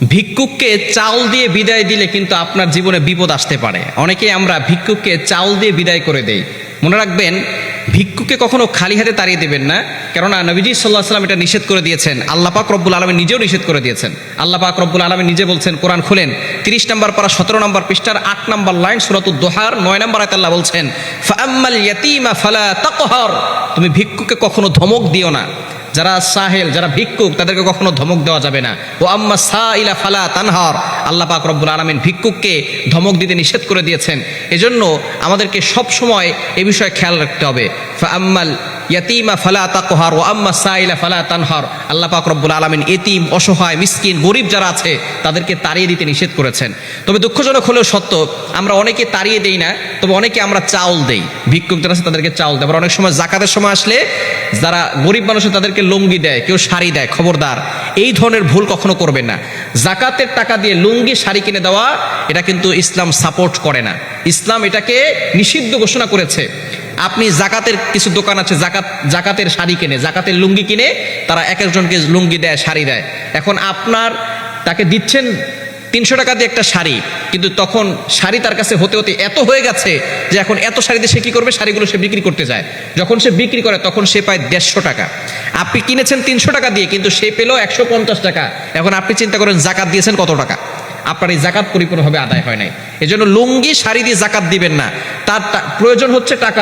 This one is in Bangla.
ভিক্ষুককে চাল দিয়ে বিদায় দিলে কিন্তু আপনার জীবনে বিপদ আসতে পারে। অনেকে আমরা ভিক্ষুককে চাল দিয়ে বিদায় করে দেই। মনে রাখবেন, ভিক্ষুককে কখনো খালি হাতে তাড়িয়ে দেবেন না, কেননা নবীজি সাল্লাহ সাল্লাম এটা নিষেধ করে দিয়েছেন। আল্লাহ পাক রব্বুল আলমী নিজেও নিষেধ করে দিয়েছেন। আল্লাহ পাক রব্বুল আলমী নিজে বলছেন, কোরআন খুলেন। তিরিশ নম্বর পারা, সতেরো নম্বর পৃষ্ঠার আট নম্বর লাইন সুরাতুদ দোহার, নয় নম্বর আয়াত বলছেন, ফাআম্মাল ইয়াতীমা ফালা তাকহার। তুমি ভিক্ষুককে কখনো ধমক দিও না। যারা সাহেল, যারা ভিক্ষুক, তাদেরকে কখনো ধমক দেওয়া যাবে না। ও আম্মা সা ইলা ফালা তানহার। আল্লাহ পাক রব্বুল আলমিন ভিক্ষুককে ধমক দিতে নিষেধ করে দিয়েছেন। এজন্য আমাদেরকে সব সময় এ বিষয়ে খেয়াল রাখতে হবে। আম্মাল ইয়াতিমা ফালা তাকহার ও আম্মা সাইলা ফালা তানহার। আল্লাহ পাক রব্বুল আলমিন এতিম, অসহায়, মিসকিন, গরিব যারা আছে, তাদেরকে তাড়িয়ে দিতে নিষেধ করেছেন। তবে দুঃখজনক হলেও সত্য, আমরা অনেকে তাড়িয়ে দেই না, তবে অনেকে আমরা চাউল দেই। ভিক্ষুক যারা আছে, তাদেরকে চাউল দেয় আবার অনেক সময় জাকাতের সময় আসলে যারা গরিব মানুষ তাদেরকে লুঙ্গি দেয়, কেউ শাড়ি দেয়, খবরদার, এই ধরনের ভুল কখনো করবেন না। জাকাতের টাকা দিয়ে লুঙ্গি, শাড়ি কিনে দেওয়া, এটা কিন্তু ইসলাম সাপোর্ট করে না। ইসলাম এটাকে নিষিদ্ধ ঘোষণা করেছে। আপনি জাকাতের কিছু দোকান আছে, জাকাত, জাকাতের শাড়ি কিনে, জাকাতের লুঙ্গি কিনে, তারা এক একজনকে লুঙ্গি দেয়, শাড়ি দেয়। এখন আপনার, তাকে দিচ্ছেন তিনশো টাকা দিয়ে একটা শাড়ি। কিন্তু তখন শাড়ি তার কাছে হতে হতে এত হয়ে গেছে যে এখন এত শাড়িতে সে কী করবে? শাড়িগুলো সে বিক্রি করতে যায়। যখন সে বিক্রি করে তখন সে পায় দেড়শো টাকা। আপনি কিনেছেন তিনশো টাকা দিয়ে, কিন্তু সে পেল একশো পঞ্চাশ টাকা। এখন আপনি চিন্তা করেন, জাকাত দিয়েছেন কত টাকা? আপনার এই জাকাত পরিপূর্ণভাবে আদায় হয় নাই। এজন্য লুঙ্গি, শাড়ি দিয়ে জাকাত দিবেন না। তার প্রয়োজন হচ্ছে টাকা।